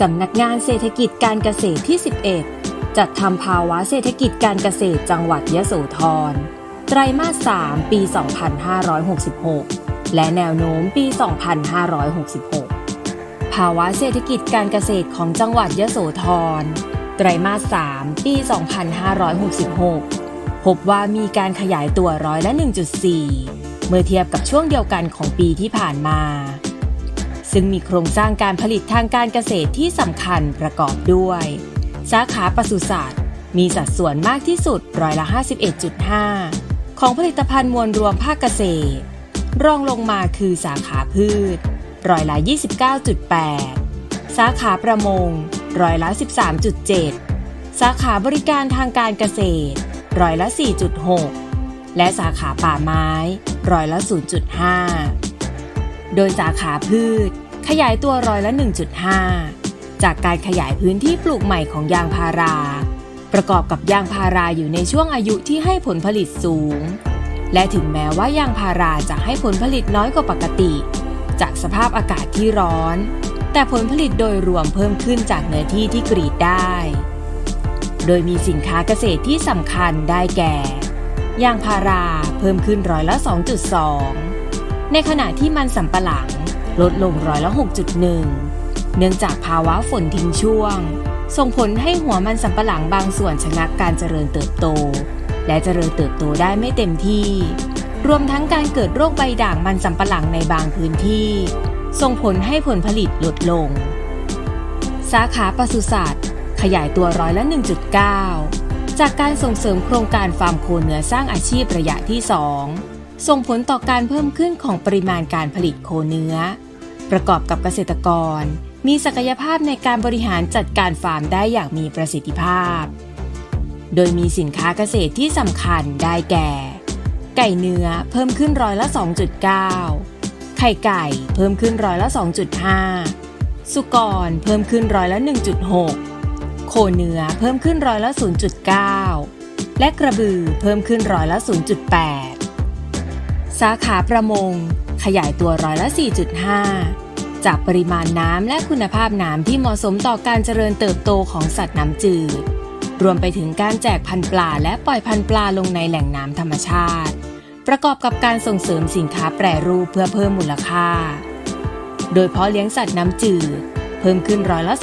สำนักงานเศรษฐกิจการเกษตรที่ 11 จัดทำภาวะเศรษฐกิจการเกษตรจังหวัดยะโสธร ไตรมาส 3 ปี 2566 และแนวโน้มปี 2566 ภาวะเศรษฐกิจการเกษตรของจังหวัดยะโสธร ไตรมาส 3 ปี 2566 พบว่ามีการขยายตัวร้อยละ 1.4 เมื่อเทียบกับช่วงเดียวกันของปีที่ผ่านมา ซึ่งมีโครงสร้างการผลิตทางการเกษตรที่สำคัญประกอบด้วย สาขาปศุสัตว์ มีสัดส่วนมากที่สุดร้อยละ 51.5 ของผลิตภัณฑ์มวลรวมภาคเกษตร รองลงมาคือสาขาพืชร้อยละ 29.8 สาขาประมงร้อยละ 13.7 สาขาบริการทางการเกษตรร้อยละ 4.6 และสาขาป่าไม้ร้อยละ 0.5 โดยสาขาพืช ขยายตัวร้อยละ 1.5 จากการขยายพื้นที่ปลูกใหม่ของยางพารา ประกอบกับยางพาราอยู่ในช่วงอายุที่ให้ผลผลิตสูง และถึงแม้ว่ายางพาราจะให้ผลผลิตน้อยกว่าปกติ จากสภาพอากาศที่ร้อน แต่ผลผลิตโดยรวมเพิ่มขึ้นจากเนื้อที่ที่กรีดได้ โดยมีสินค้าเกษตรที่สำคัญได้แก่ยางพาราเพิ่มขึ้นร้อยละ 2.2 ในขณะที่มันสำปะหลังลดลงร้อยละ6.1 เนื่องจากภาวะฝนทิ้งช่วง ส่งผลให้หัวมันสำปะหลังบางส่วนชะงักการเจริญเติบโต และเจริญเติบโตได้ไม่เต็มที่ รวมทั้งการเกิดโรคใบด่างมันสำปะหลังในบางพื้นที่ ส่งผลให้ผลผลิตลดลง สาขาปศุสัตว์ขยายตัวร้อยละ 1.9 จากการส่งเสริมโครงการฟาร์มโคเนื้อสร้างอาชีพระยะที่ 2 ส่งผลต่อการเพิ่มขึ้นของปริมาณการผลิตโคเนื้อ ประกอบกับเกษตรกร มีศักยภาพในการบริหารจัดการฟาร์มได้อย่างมีประสิทธิภาพ โดยมีสินค้าเกษตรที่สำคัญได้แก่ ไก่เนื้อเพิ่มขึ้นร้อยละ 2.9 ไข่ไก่เพิ่มขึ้นร้อยละ 2.5 สุกรเพิ่มขึ้นร้อยละ 1.6 โคเนื้อเพิ่มขึ้นร้อยละ 0.9 และกระบือเพิ่มขึ้นร้อยละ 0.8 สาขาประมง ขยายตัวร้อยละ 4.5 จากปริมาณน้ำและคุณภาพน้ำที่เหมาะสมต่อการเจริญเติบโตของสัตว์น้ำจืด รวมไปถึงการแจกพันปลาและปล่อยพันปลาลงในแหล่งน้ำธรรมชาติ ประกอบกับการส่งเสริมสินค้าแปรรูปเพื่อเพิ่มมูลค่า โดยเพาะเลี้ยงสัตว์น้ำจืด เพิ่มขึ้นร้อยละ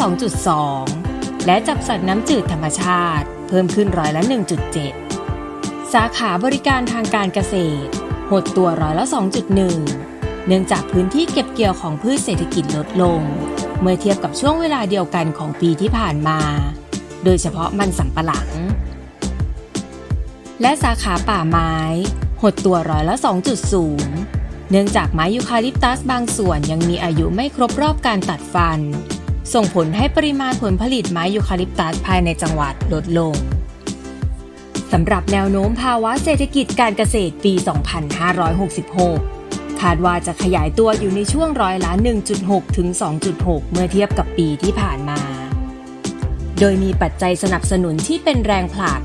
2.2 และจับสัตว์น้ำจืดธรรมชาติ เพิ่มขึ้นร้อยละ 1.7 สาขาบริการทางการเกษตร หดตัวร้อยละ 2.1 เนื่องจากพื้นที่เก็บเกี่ยวของพืชเศรษฐกิจลดลง เมื่อเทียบกับช่วงเวลาเดียวกันของปีที่ผ่านมา โดยเฉพาะมันสำปะหลัง และสาขาป่าไม้ หดตัวร้อยละ 2.0 เนื่องจากไม้ยูคาลิปตัสบางส่วนยังมีอายุไม่ครบรอบการตัดฟัน ส่งผลให้ปริมาณผลผลิตไม้ยูคาลิปตัสภายในจังหวัดลดลง สำหรับแนวโน้มภาวะเศรษฐกิจการเกษตรปี 2566 คาดว่าจะขยายตัวอยู่ในช่วงร้อยละ 1.6 ถึง 2.6 เมื่อเทียบกับปีที่ผ่านมา โดยมีปัจจัยสนับสนุนที่เป็นแรงผลัก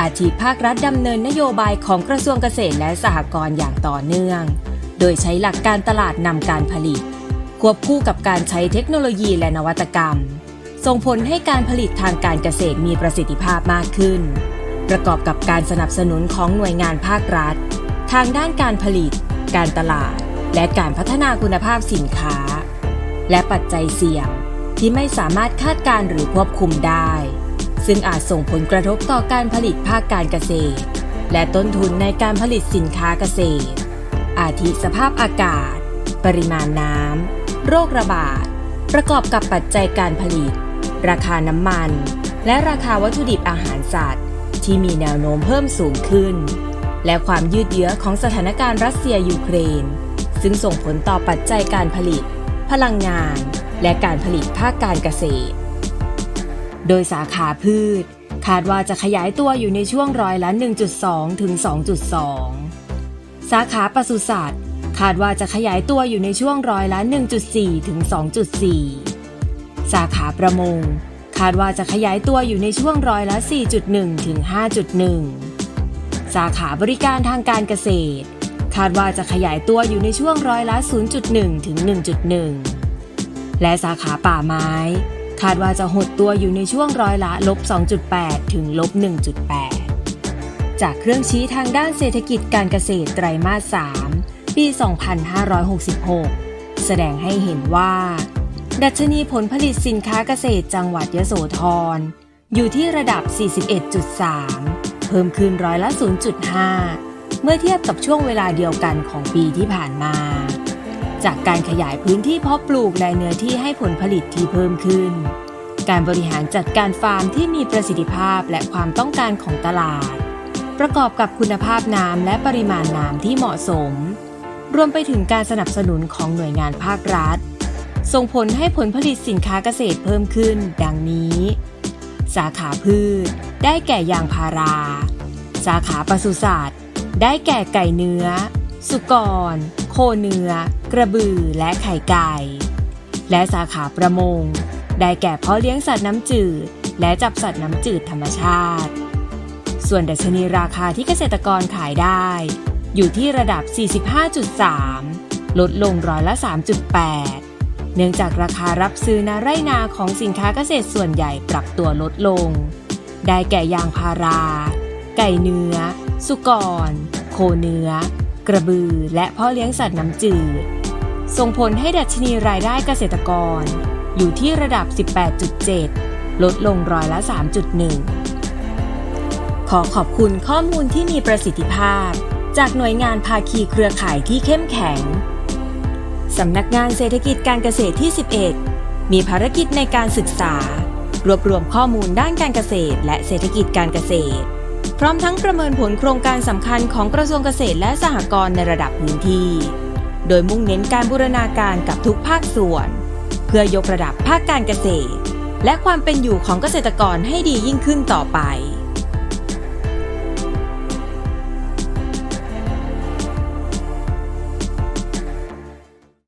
อาทิภาครัฐดำเนินนโยบายของกระทรวงเกษตรและสหกรณ์อย่างต่อเนื่อง โดยใช้หลักการตลาดนำการผลิต ควบคู่กับการใช้เทคโนโลยีและนวัตกรรม ส่งผลให้การผลิตทางการเกษตรมีประสิทธิภาพมากขึ้น ประกอบกับการสนับสนุนของหน่วยงานภาครัฐ ทางด้านการผลิต การตลาด และการพัฒนาคุณภาพสินค้า และปัจจัยเสี่ยงที่ไม่สามารถคาดการณ์หรือควบคุมได้ ซึ่งอาจส่งผลกระทบต่อการผลิตภาคการเกษตร และต้นทุนในการผลิตสินค้าเกษตร อาทิสภาพอากาศ ปริมาณน้ำ โรคระบาด ประกอบกับปัจจัยการผลิต ราคาน้ำมัน และราคาวัตถุดิบอาหารสัตว์ ที่มีแนวโน้มเพิ่มสูงขึ้น และความยืดเยื้อของสถานการณ์รัสเซียยูเครน ซึ่งส่งผลต่อปัจจัยการผลิต พลังงาน และการผลิตภาคการเกษตร โดยสาขาพืช คาดว่าจะขยายตัวอยู่ในช่วงร้อยละ 1.2 ถึง 2.2 สาขาปศุสัตว์คาดว่าจะขยายตัวอยู่ในช่วงร้อยละ 1.4 ถึง 2.4 สาขาประมง คาดว่าจะขยายตัวอยู่ในช่วงร้อยละ 4.1 ถึง 5.1 สาขาบริการทางการเกษตร คาดว่าจะขยายตัวอยู่ในช่วงร้อยละ 0.1 ถึง 1.1 และสาขาป่าไม้ คาดว่าจะหดตัวอยู่ในช่วงร้อยละลบ 2.8 ถึงลบ 1.8 จากเครื่องชี้ทางด้านเศรษฐกิจการเกษตรไตรมาส 3 ปี 2566 แสดงให้เห็นว่า ดัชนีผลผลิตสินค้าเกษตรจังหวัดยโสธร อยู่ที่ระดับ 41.3 เพิ่มขึ้นร้อยละ 0.5 เมื่อเทียบกับช่วงเวลาเดียวกันของปีที่ผ่านมา จากการขยายพื้นที่เพาะปลูกและเนื้อที่ให้ผลผลิตที่เพิ่มขึ้น การบริหารจัดการฟาร์มที่มีประสิทธิภาพและความต้องการของตลาด ประกอบกับคุณภาพน้ำและปริมาณน้ำที่เหมาะสม รวมไปถึงการสนับสนุนของหน่วยงานภาครัฐ ส่งผลให้ผลผลิตสินค้าเกษตรเพิ่มขึ้น ดังนี้ สาขาพืช ได้แก่ยางพารา สาขาปศุสัตว์ ได้แก่ไก่เนื้อ สุกร โคเนื้อ กระบือ และไข่ไก่ และสาขาประมง ได้แก่เพาะเลี้ยงสัตว์น้ำจืด และจับสัตว์น้ำจืดธรรมชาติ ส่วนดัชนีราคาที่เกษตรกรขายได้ อยู่ที่ระดับ 45.3 ลดลงร้อยละ 3.8 เนื่องจากราคารับซื้อนาไร่นาของสินค้าเกษตรส่วนใหญ่ปรับตัวลดลง ได้แก่ยางพารา ไก่เนื้อ สุกร โคเนื้อ กระบือ และเพาะเลี้ยงสัตว์น้ำจืด ส่งผลให้ดัชนีรายได้เกษตรกร อยู่ที่ระดับ 18.7 ลดลงร้อยละ 3.1 ขอขอบคุณข้อมูลที่มีประสิทธิภาพ จากหน่วยงานภาคีเครือข่ายที่เข้มแข็ง สำนักงานเศรษฐกิจการเกษตรที่ 11 มีภารกิจในการศึกษา รวบรวมข้อมูลด้านการเกษตร และเศรษฐกิจการเกษตร พร้อมทั้งประเมินผลโครงการสำคัญของกระทรวงเกษตรและสหกรณ์ในระดับพื้นที่ โดยมุ่งเน้นการบูรณาการกับทุกภาคส่วน เพื่อยกระดับภาคการเกษตร และความเป็นอยู่ของเกษตรกรให้ดียิ่งขึ้นต่อไป